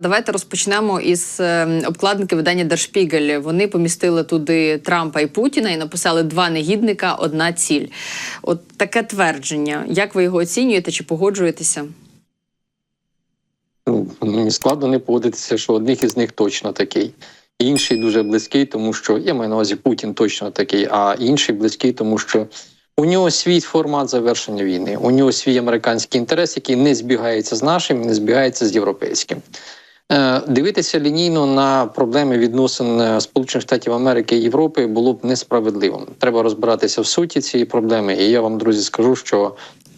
Давайте розпочнемо із е, обкладинки видання Держпігель. Вони помістили туди Трампа і Путіна і написали два негідника, одна ціль. От таке твердження. Як ви його оцінюєте чи погоджуєтеся? Ну, мені складно не погодитися, що одних із них точно такий. Інший дуже близький, тому що я маю на увазі Путін точно такий, а інший близький, тому що у нього свій формат завершення війни. У нього свій американський інтерес, який не збігається з нашим, не збігається з європейським. Е, Дивитися лінійно на проблеми відносин е, Сполучених Штатів Америки і Європи було б несправедливим. Треба розбиратися в суті цієї проблеми. І я вам, друзі, скажу, що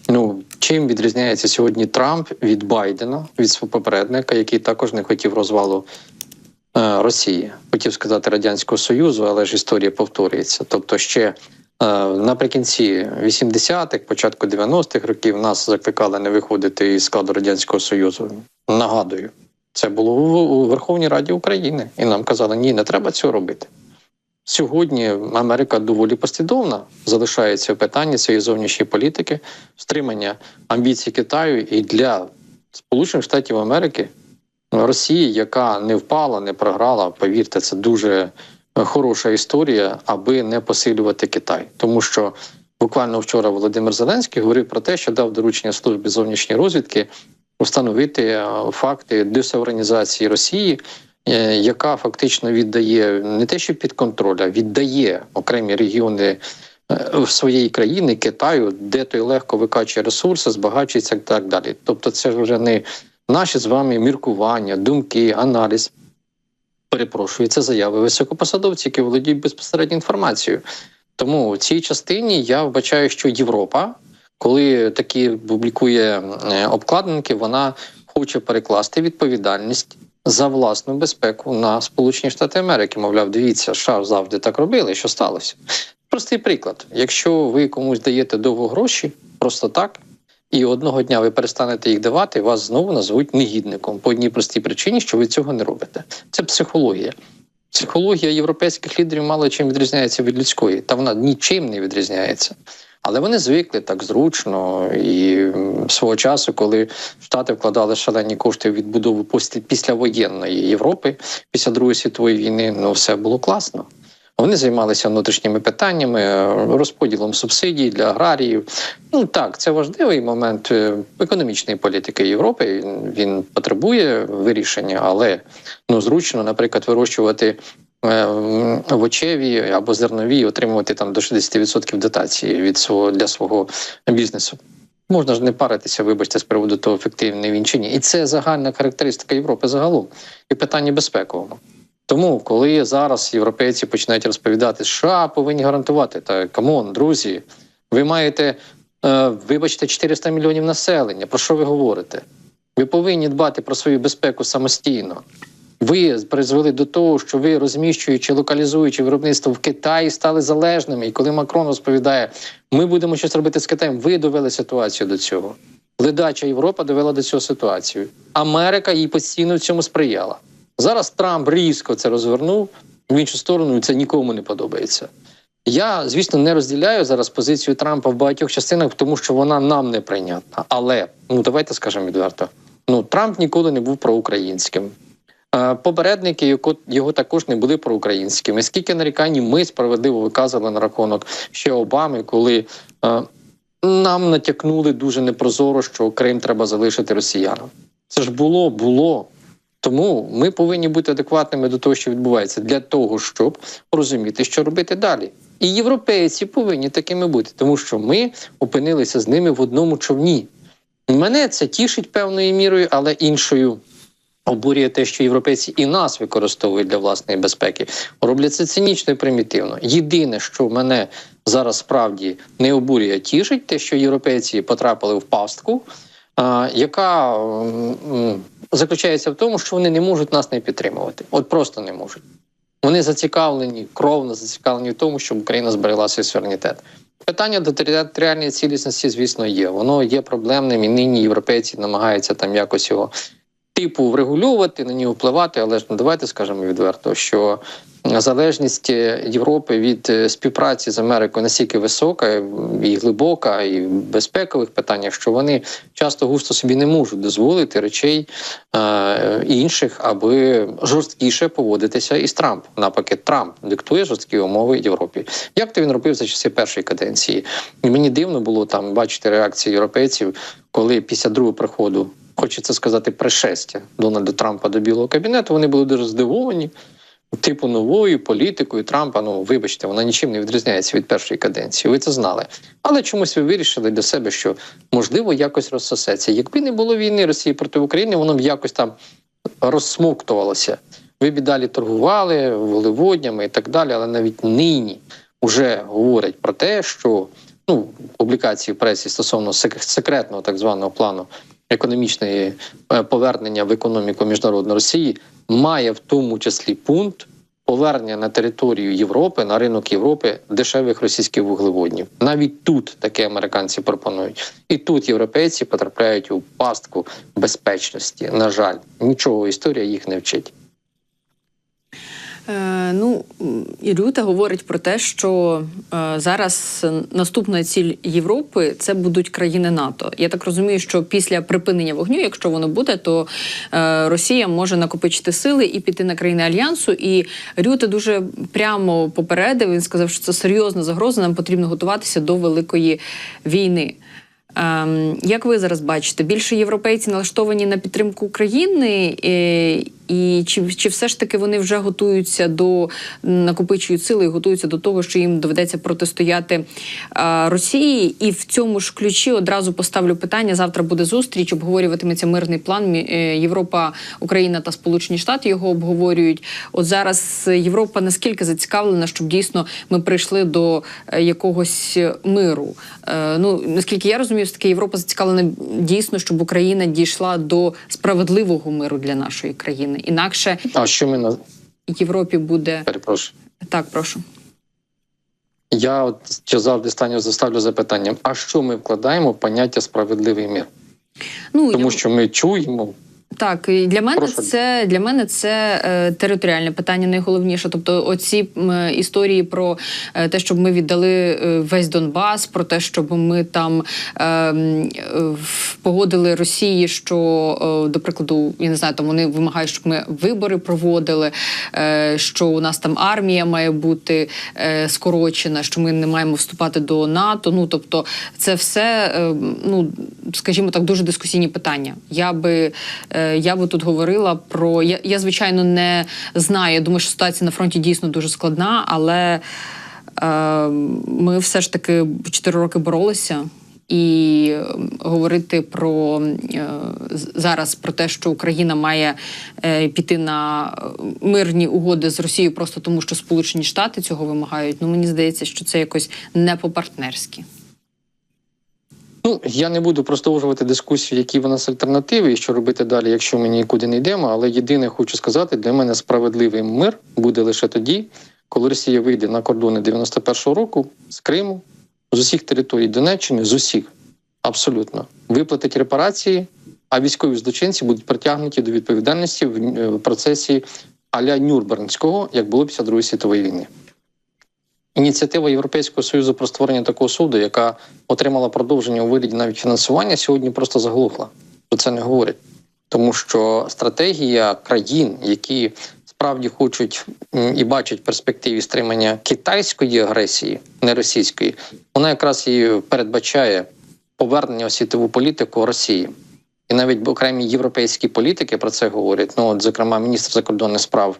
ну чим відрізняється сьогодні Трамп від Байдена, від свого попередника, який також не хотів розвалу е, Росії, хотів сказати Радянського Союзу, але ж історія повторюється. Тобто, ще е, наприкінці 80-х, початку 90-х років нас закликали не виходити із складу Радянського Союзу. Нагадую, це було у- Верховній Раді України, і нам казали, ні, не треба цього робити. Сьогодні Америка доволі послідовна залишається в питанні цієї зовнішньої політики, стримання амбіцій Китаю і для Сполучених Штатів Америки Росії, яка не впала, не програла. Повірте, це дуже хороша історія, аби не посилювати Китай, тому що буквально вчора Володимир Зеленський говорив про те, що дав доручення службі зовнішньої розвідки встановити е, факти десауренізації Росії е, яка фактично віддає не те, що під контроль, а віддає окремі регіони е, своєї країни Китаю, де той легко викачує ресурси, збагачується і так далі. Тобто, це вже не наші з вами міркування, думки, аналіз. Перепрошую, це заяви високопосадовців, які володіють безпосередньо інформацією. Тому в цій частині я вбачаю, що Європа, коли такі публікує е, обкладинки, вона хоче перекласти відповідальність за власну безпеку на Сполучені Штати Америки. Мовляв, дивіться, США завжди так робили. Що сталося? Простий приклад: якщо ви комусь даєте довго гроші, просто так. І одного дня ви перестанете їх давати, вас знову назвуть негідником по одній простій причині, що ви цього не робите. Це психологія. Психологія європейських лідерів мало чим відрізняється від людської, та вона нічим не відрізняється. Але вони звикли так зручно і свого часу, коли Штати вкладали шалені кошти в відбудову післявоєнної Європи після Другої світової війни, ну все було класно. Вони займалися внутрішніми питаннями, е, розподілом субсидій для аграріїв. Ну так, це важливий момент е, економічної політики Європи. Він- потребує вирішення, але ну зручно, наприклад, вирощувати овочеві або зернові, отримувати там до 60% дотації від свого для свого бізнесу. Можна ж не паритися, вибачте, з приводу того, ефективний він чи ні. І це загальна характеристика Європи загалом і питання безпекового. Тому, коли зараз європейці починають розповідати, США повинні гарантувати, та камон, друзі, ви маєте, е, вибачте, 400 мільйонів населення. Про що ви говорите? Ви повинні дбати про свою безпеку самостійно. Ви призвели до того, що ви розміщуючи, локалізуючи виробництво в Китаї, стали залежними. І коли Макрон розповідає, ми будемо щось робити з Китаєм, ви довели ситуацію до цього. Ледача Європа довела до цього ситуацію. Америка їй постійно в цьому сприяла. Зараз Трамп різко це розвернув в іншу сторону, і це нікому не подобається. Я, звісно, не розділяю зараз позицію Трампа в багатьох частинах, тому що вона нам не прийнятна. Але ну давайте скажемо відверто: ну Трамп ніколи не був проукраїнським. Попередники його, також не були проукраїнськими. Скільки нарікань ми справедливо виказували на рахунок ще Обами, коли нам натякнули дуже непрозоро, що Крим треба залишити росіянам. Це ж було, було. Тому ми повинні бути адекватними до того, що відбувається, для того, щоб розуміти, що робити далі. І європейці повинні такими бути, тому що ми опинилися з ними в одному човні. Мене це тішить певною мірою, але іншою обурює те, що європейці і нас використовують для власної безпеки. Роблять це цинічно і примітивно. Єдине, що мене зараз справді не обурює, тішить, те, що європейці потрапили в пастку, яка заключається в тому, що вони не можуть нас не підтримувати. От просто не можуть. Вони зацікавлені, кровно зацікавлені в тому, щоб Україна зберегла свій суверенітет. Питання до територіальної цілісності, звісно, є. Воно є проблемним, і нині європейці намагаються там якось його типу врегулювати, на нього впливати, але ж ну, давайте скажемо відверто, що залежність Європи від е, співпраці з Америкою настільки висока і глибока, і в безпекових питаннях, що вони часто густо собі не можуть дозволити речей е, інших, аби жорсткіше поводитися із Трампом. Напаки Трамп диктує жорсткі умови Європі. Як то він робив за часи першої каденції? І мені дивно було там бачити реакції європейців, коли після другого приходу. Хочеться сказати, пришестя Дональда Трампа до Білого кабінету. Вони були дуже здивовані типу новою політикою Трампа. Ну вибачте, вона нічим не відрізняється від першої каденції. Ви це знали. Але чомусь ви вирішили для себе, що можливо якось розсосеться. Якби не було війни Росії проти України, воно б якось там розсмоктувалося. Ви б далі торгували вуглеводнями і так далі. Але навіть нині вже говорять про те, що ну публікації в пресі стосовно секретного так званого плану економічної е, повернення в економіку міжнародної Росії має в тому числі пункт повернення на територію Європи, на ринок Європи дешевих російських вуглеводнів. Навіть тут таке американці пропонують, і тут європейці потрапляють у пастку безпечності. На жаль, нічого історія їх не вчить. Е, ну, і Рюта говорить про те, що е, зараз наступна ціль Європи це будуть країни НАТО. Я так розумію, що після припинення вогню, якщо воно буде, то е, Росія може накопичити сили і піти на країни альянсу. І Рюта дуже прямо попередив. Він сказав, що це серйозна загроза. Нам потрібно готуватися до великої війни. Ем, як ви зараз бачите, більше європейці налаштовані на підтримку України, і чи, чи все ж таки вони вже готуються до накопичують сили і готуються до того, що їм доведеться протистояти е, Росії? І в цьому ж ключі одразу поставлю питання. Завтра буде зустріч, обговорюватиметься мирний план. Е, Європа, Україна та Сполучені Штати його обговорюють. От зараз Європа наскільки зацікавлена, щоб дійсно ми прийшли до е, якогось миру. Е, Ну наскільки я розумію, все таки Європа зацікавлена дійсно, щоб Україна дійшла до справедливого миру для нашої країни. Інакше А що ми на Європі буде перепрошую? так, прошу. Я от що завжди заставлю запитанням: а що ми вкладаємо в поняття справедливий мір? Ну Тому я- що ми чуємо, Так, і для мене Прошу. це для мене це е, територіальне питання найголовніше. Тобто, оці м, історії про е, те, щоб ми віддали е, весь Донбас, про те, щоб ми там е, е, погодили Росії, що е, до прикладу, я не знаю, там вони вимагають, щоб ми вибори проводили, е, що у нас там армія має бути е, скорочена, що ми не маємо вступати до НАТО. Ну тобто, це все, е, ну скажімо так, дуже дискусійні питання. Я би е, я би тут говорила про я, я звичайно не знаю. Я думаю, що ситуація на фронті дійсно дуже складна, але е, ми все ж таки 4 роки боролися. І е, говорити про е, зараз про те, що Україна має е, піти на е, мирні угоди з Росією просто тому, що Сполучені Штати цього вимагають. Ну мені здається, що це якось не по-партнерськи. Ну я не буду продовжувати дискусію, які в нас альтернативи і що робити далі, якщо ми нікуди не йдемо. Але єдине хочу сказати, для мене справедливий мир буде лише тоді, коли Росія вийде на кордони 91-го року з Криму, з усіх територій Донеччини, з усіх абсолютно виплатить репарації, а військові злочинці будуть притягнуті до відповідальності в е, процесі аля Нюрнбернського, як було після Другої світової війни. Ініціатива Європейського союзу про створення такого суду, яка отримала продовження у вигляді навіть фінансування, сьогодні просто заглухла. Про це не говорять, тому що стратегія країн, які справді хочуть і бачать перспективі стримання китайської агресії, не російської, вона якраз і передбачає повернення у світову політику Росії. І навіть окремі європейські політики про це говорять. Ну, от, зокрема, міністр закордонних справ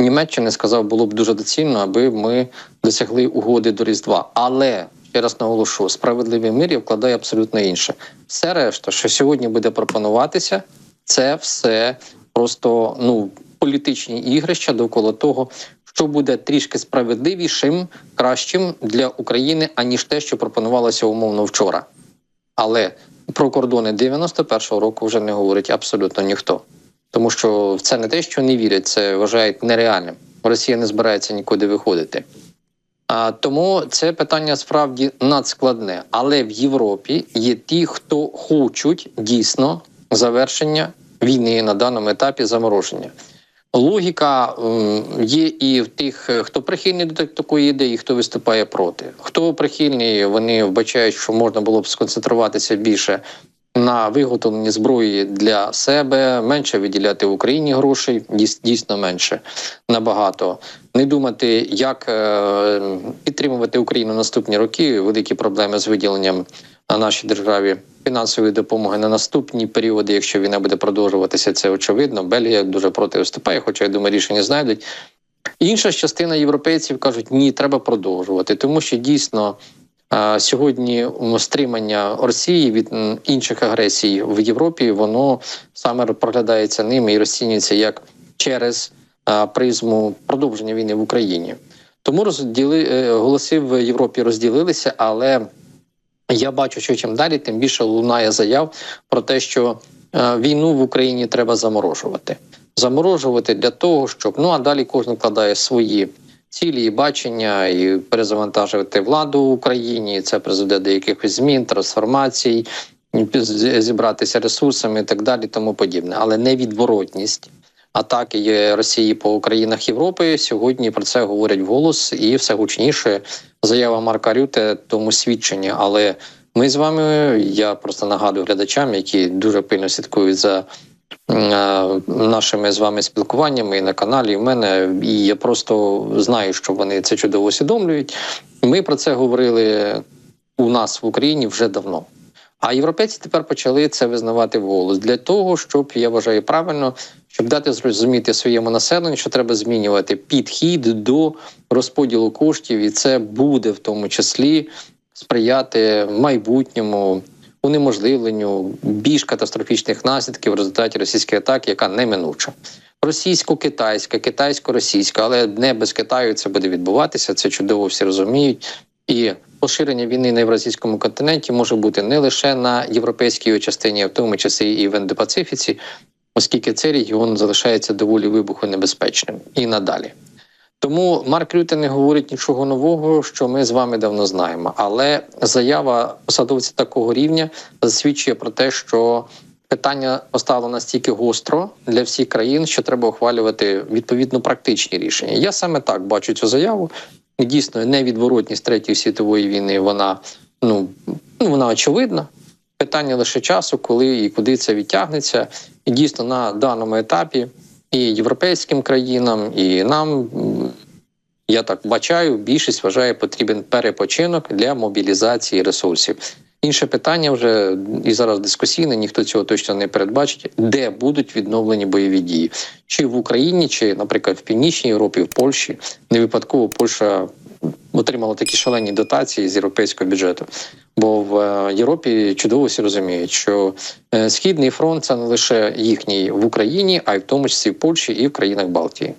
Німеччини сказав, було б дуже доцільно, аби ми досягли угоди до Різдва. Але ще раз наголошу, справедливий мир вкладає абсолютно інше. Все решта, що сьогодні буде пропонуватися, це все просто ну політичні ігрища довкола того, що буде трішки справедливішим, кращим для України, аніж те, що пропонувалося умовно вчора. Але про кордони 91-го року вже не говорить абсолютно ніхто. Тому що це не те, що не вірять, це вважають нереальним. Росія не збирається нікуди виходити. А, тому це питання справді надскладне. Але в Європі є ті, хто хочуть дійсно завершення війни на даному етапі замороження. Логіка є і в тих, хто прихильний до такої ідеї, хто виступає проти. Хто прихильний, вони вбачають, що можна було б сконцентруватися більше на виготовленні зброї для себе, менше виділяти Україні грошей, дійсно менше набагато. Не думати, як е, підтримувати Україну наступні роки. Великі проблеми з виділенням на нашій державі фінансової допомоги на наступні періоди, якщо війна буде продовжуватися, це очевидно. Бельгія дуже проти виступає, хоча я думаю, рішення знайдуть. Інша частина європейців кажуть, ні, треба продовжувати, тому що дійсно сьогодні стримання Росії від інших агресій в Європі, воно саме проглядається ними і розцінюється як через призму продовження війни в Україні. Тому розділи е, голоси в Європі розділилися, але я бачу, що чим далі, тим більше лунає заяв про те, що е, війну в Україні треба заморожувати. Заморожувати для того, щоб ну а далі кожен вкладає свої цілі і бачення, і перезавантажувати владу в Україні. Це призведе до якихось змін, трансформацій, зібратися ресурсами і так далі, тому подібне. Але невідворотність атаки Росії по країнах Європи. Сьогодні про це говорять вголос і все гучніше. Заява Марка Рюте тому свідчення. Але ми з вами, я просто нагадую глядачам, які дуже пильно слідкують за нашими з вами спілкуваннями і на каналі. і в мене і я просто знаю, що вони це чудово усвідомлюють. Ми про це говорили у нас в Україні вже давно. А європейці тепер почали це визнавати вголос для того, щоб я вважаю правильно, щоб дати зрозуміти своєму населенню, що треба змінювати підхід до розподілу коштів, і це буде в тому числі сприяти майбутньому унеможливленню більш катастрофічних наслідків в результаті російської атаки, яка неминуча. Російсько-китайська, китайсько-російська, але не без Китаю це буде відбуватися. Це чудово всі розуміють. І поширення війни на євразійському континенті може бути не лише на європейській частині, а в тому числі і в Індопацифіці, оскільки цей регіон залишається доволі вибухонебезпечним і надалі. Тому Марк Рюте не говорить нічого нового, що ми з вами давно знаємо. Але заява посадовця такого рівня засвідчує про те, що питання поставлено настільки гостро для всіх країн, що треба ухвалювати відповідно практичні рішення. Я саме так бачу цю заяву. Дійсно, невідворотність третьої світової війни вона ну, ну вона очевидна. Питання лише часу, коли і куди це відтягнеться. І дійсно на даному етапі і європейським країнам, і нам я так бачаю, більшість вважає потрібен перепочинок для мобілізації ресурсів. Інше питання вже і зараз дискусійне, ніхто цього точно не передбачить, де будуть відновлені бойові дії, чи в Україні, чи, наприклад, в Північній Європі, в Польщі. Не випадково Польща отримала такі шалені дотації з європейського бюджету. Бо в е, Європі чудово всі розуміють, що е, східний фронт це не лише їхній в Україні, а й в тому числі в Польщі і в країнах Балтії.